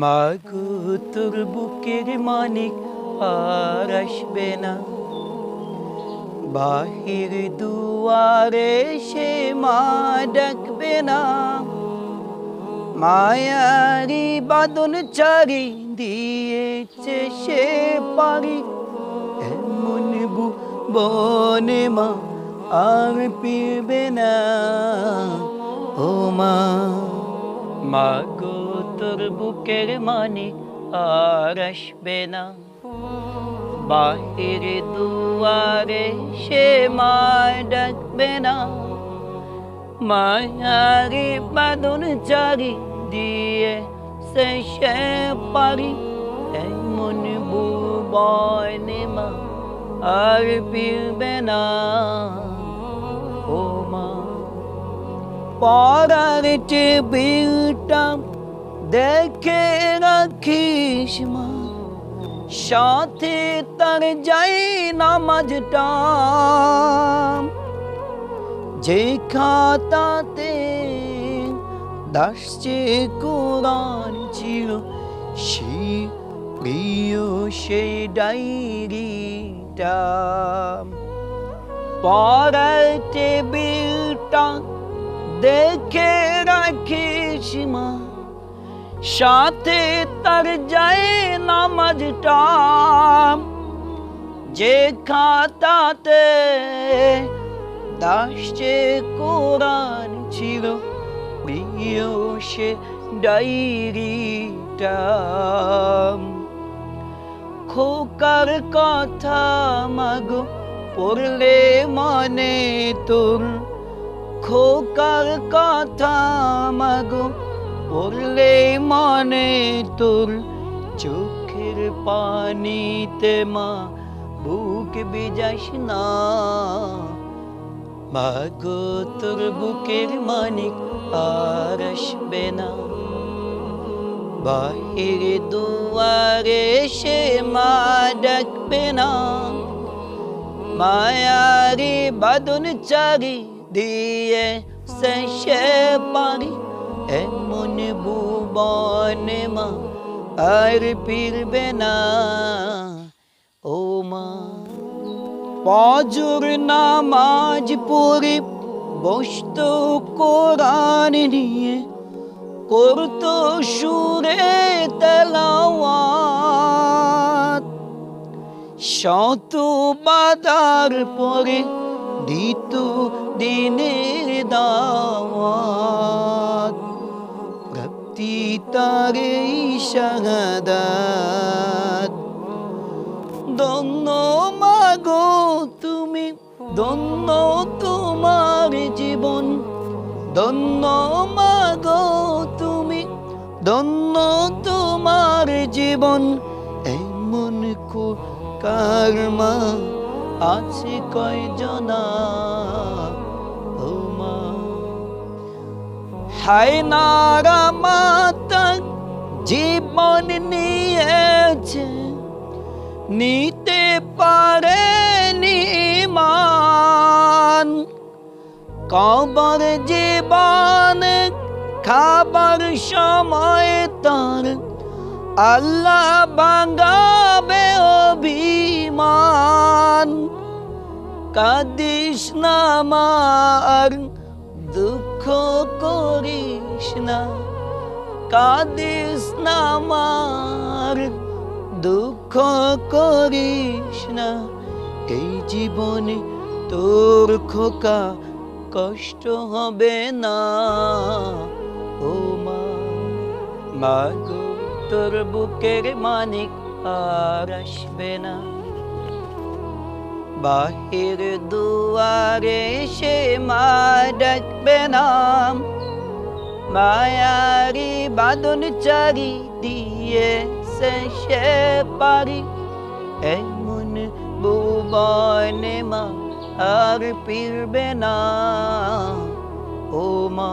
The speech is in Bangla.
মাগো তোর বুকের মানিক আর আসবে না। বাহির দুয়ারে সে মা ডাকবে না। মায়ারি বাদন চারি দিয়েছে সে পারি। এমন বু বনে মা আর পিবে না। ও মা মা গো তোর বুকের মানে আর আসবে না। বাহির দুয়ারে সে মা ডাকবে না। মায়ারি বাদন চারি দিয়ে সে সে পারি। এমন বুবনে মা আর পিবে না। ও মা পড়ার টেবিলটা দেখে রাখিস মা, সাথে তার যাই নামাজটা। যে খাতাতে দাসছে কোরআন ছিল, সে প্রিয় সেই ডায়েরিটা। পড়ার টেবিলটা দেখে রাখিস মা সাথে তার যায় নামাজটা। যে খাতাতে দাসে কোরআন ছিল, প্রিয় সে ডায়েরিটা। খোকার কথা মাগো, পড়লে মনে তোর। খোকার কথা মাগো পড়লে মনে তোর চোখের পানিতে মা বুক বিজাস না। মাগো, তোর বুকের মানিক আর আসবে না। বাহির দুয়ারে সে মা ডাকবে না। মায়ারি বাদন চারি দিয়ে সে পারি। এমন ভুবনে মা, আর ফিরবে না। ও মা, পাজুর নামাজ পড়ে বসত কোরআন নিয়ে, করতো সুরে তেলাওয়াত। শত বাদার পরে দিত দিনের দাওয়াত। তারে শাহাদাত ধন্য মাগো তুমি ধন্য তোমার জীবন। ধন্য মাগো তুমি ধন্য তোমার জীবন। এমন কারমা আছে কয়জনা? হায় নারা মাতা জীবন নিয়েছে, নিতে পারে নিমান কবর জীবন, খাবার সময় তার। আল্লাহ বাঙ্গাবে অভিমান। কাদিস না মার, দুঃখ করিস না। কাদিস না দুঃখ করিস না। এই জীবনে তোর খোকা কষ্ট হবে না। ও মা তোর বুকের মানিক আর আসবে না। বাহির দুয়ারে সে মা ডাকবে না মায়ারি বাদন চারি দিয়ে সে সে পারি। এমন ভুবনে মা আর ফিরবে না, ও মা।